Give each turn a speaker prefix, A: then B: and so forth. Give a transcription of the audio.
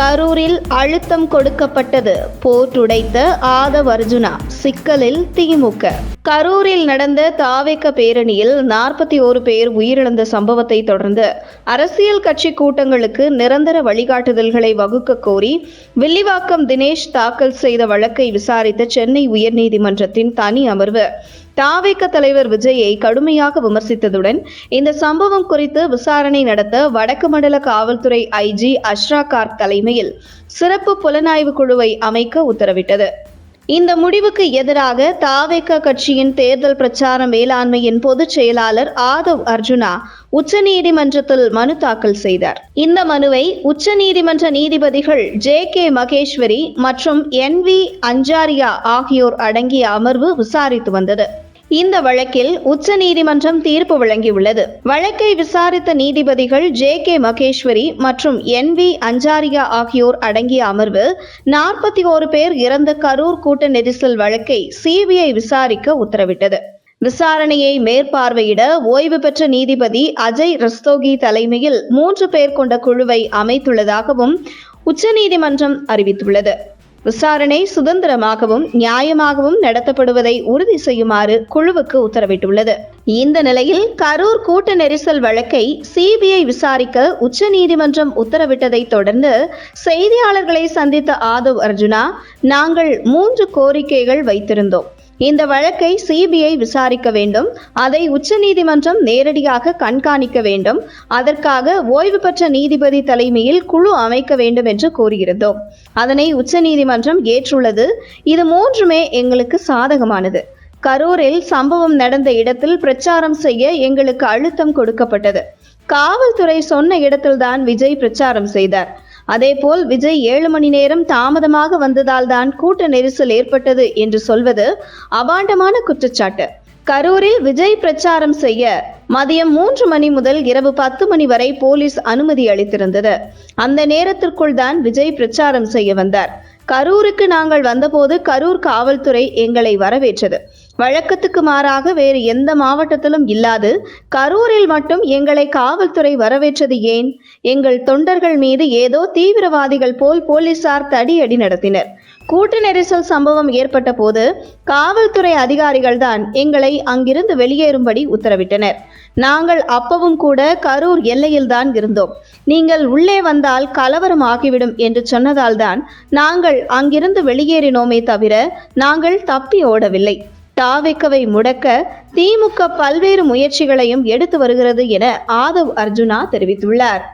A: கரூரில் அழுத்தம் கொடுக்கப்பட்டது. போட்டுடைத்த ஆதவ் அர்ஜுனா சிக்கலில் திமுக. கரூரில் நடந்த தாவேக்க பேரணியில் நாற்பத்தி ஓரு பேர் உயிரிழந்த சம்பவத்தை தொடர்ந்து அரசியல் கட்சி கூட்டங்களுக்கு நிரந்தர வழிகாட்டுதல்களை வகுக்க கோரி வில்லிவாக்கம் தினேஷ் தாக்கல் செய்த வழக்கை விசாரித்த சென்னை உயர்நீதிமன்றத்தின் தனி அமர்வு தாவேக்க தலைவர் விஜயை கடுமையாக விமர்சித்ததுடன் இந்த சம்பவம் குறித்து விசாரணை நடத்த வடக்கு மண்டல காவல்துறை ஐஜி அஷ்ரா கார்க் தலைமையில் சிறப்பு புலனாய்வு குழுவை அமைக்க உத்தரவிட்டது. இந்த முடிவுக்கு எதிராக தாவேக்க கட்சியின் தேர்தல் பிரச்சார மேலாண்மையின் பொதுச் செயலாளர் ஆதவ் அர்ஜுனா உச்சநீதிமன்றத்தில் மனு தாக்கல் செய்தார். இந்த மனுவை உச்சநீதிமன்ற நீதிபதிகள் ஜே கே மகேஸ்வரி மற்றும் என் வி அஞ்சாரியா ஆகியோர் அடங்கிய அமர்வு விசாரித்து வந்தது. இந்த வழக்கில் உச்சநீதிமன்றம் தீர்ப்பு வழங்கியுள்ளது. வழக்கை விசாரித்த நீதிபதிகள் ஜே கே மகேஸ்வரி மற்றும் என் வி அஞ்சாரியா ஆகியோர் அடங்கிய அமர்வு நாற்பத்தி ஓரு பேர் இறந்த கரூர் கூட்ட நெரிசல் வழக்கை சிபிஐ விசாரிக்க உத்தரவிட்டது. விசாரணையை மேற்பார்வையிட ஓய்வு பெற்ற நீதிபதி அஜய் ரஸ்தோகி தலைமையில் மூன்று பேர் கொண்ட குழுவை அமைத்துள்ளதாகவும் உச்சநீதிமன்றம் அறிவித்துள்ளது. விசாரணை சுதந்திரமாகவும் நியாயமாகவும் நடத்தப்படுவதை உறுதி செய்யுமாறு குழுவுக்கு உத்தரவிட்டுள்ளது. இந்த நிலையில் கரூர் கூட்ட நெரிசல் வழக்கை சிபிஐ விசாரிக்க உச்சநீதிமன்றம் உத்தரவிட்டதை தொடர்ந்து செய்தியாளர்களை சந்தித்த ஆதவ் அர்ஜுனா நாங்கள் மூன்று கோரிக்கைகள் வைத்திருந்தோம். இந்த வழக்கை சிபிஐ விசாரிக்க வேண்டும். அதை உச்சநீதிமன்றம் நேரடியாக கண்காணிக்க வேண்டும். அதற்காக ஓய்வு பெற்ற நீதிபதி தலைமையில் குழு அமைக்க வேண்டும் என்று கூறியிருந்தோம். அதனை உச்சநீதிமன்றம் ஏற்றுள்ளது. இது மூன்றுமே எங்களுக்கு சாதகமானது. கரூரில் சம்பவம் நடந்த இடத்தில் பிரச்சாரம் செய்ய எங்களுக்கு அழுத்தம் கொடுக்கப்பட்டது. காவல்துறை சொன்ன இடத்தில்தான் விஜய் பிரச்சாரம் செய்தார். அதேபோல் விஜய் ஏழு மணி நேரம் தாமதமாக வந்ததால் தான் கூட்ட நெரிசல் ஏற்பட்டது என்று சொல்வது அபாண்டமான குற்றச்சாட்டு. கரூரில் விஜய் பிரச்சாரம் செய்ய மதியம் மூன்று மணி முதல் இரவு பத்து மணி வரை போலீஸ் அனுமதி அளித்திருந்தது. அந்த நேரத்திற்குள் தான் விஜய் பிரச்சாரம் செய்ய வந்தார். கரூருக்கு நாங்கள் வந்தபோது கரூர் காவல்துறை எங்களை வரவேற்றது. வழக்கத்துக்கு மாறாக வேறு எந்த மாவட்டத்திலும் இல்லாது கரூரில் மட்டும் எங்களை காவல்துறை வரவேற்றது ஏன்? எங்கள் தொண்டர்கள் மீது ஏதோ தீவிரவாதிகள் போல் போலீசார் தடியடி நடத்தினர். கூட்ட நெரிசல் சம்பவம் ஏற்பட்ட போது காவல்துறை அதிகாரிகள்தான் எங்களை அங்கிருந்து வெளியேறும்படி உத்தரவிட்டனர். நாங்கள் அப்பவும் கூட கரூர் எல்லையில்தான் இருந்தோம். நீங்கள் உள்ளே வந்தால் கலவரம் ஆகிவிடும் என்று சொன்னதால்தான் நாங்கள் அங்கிருந்து வெளியேறினோமே தவிர நாங்கள் தப்பி ஓடவில்லை. தாவேக்கவை முடக்க திமுக பல்வேறு முயற்சிகளையும் எடுத்து வருகிறது என ஆதவ் அர்ஜுனா தெரிவித்துள்ளார்.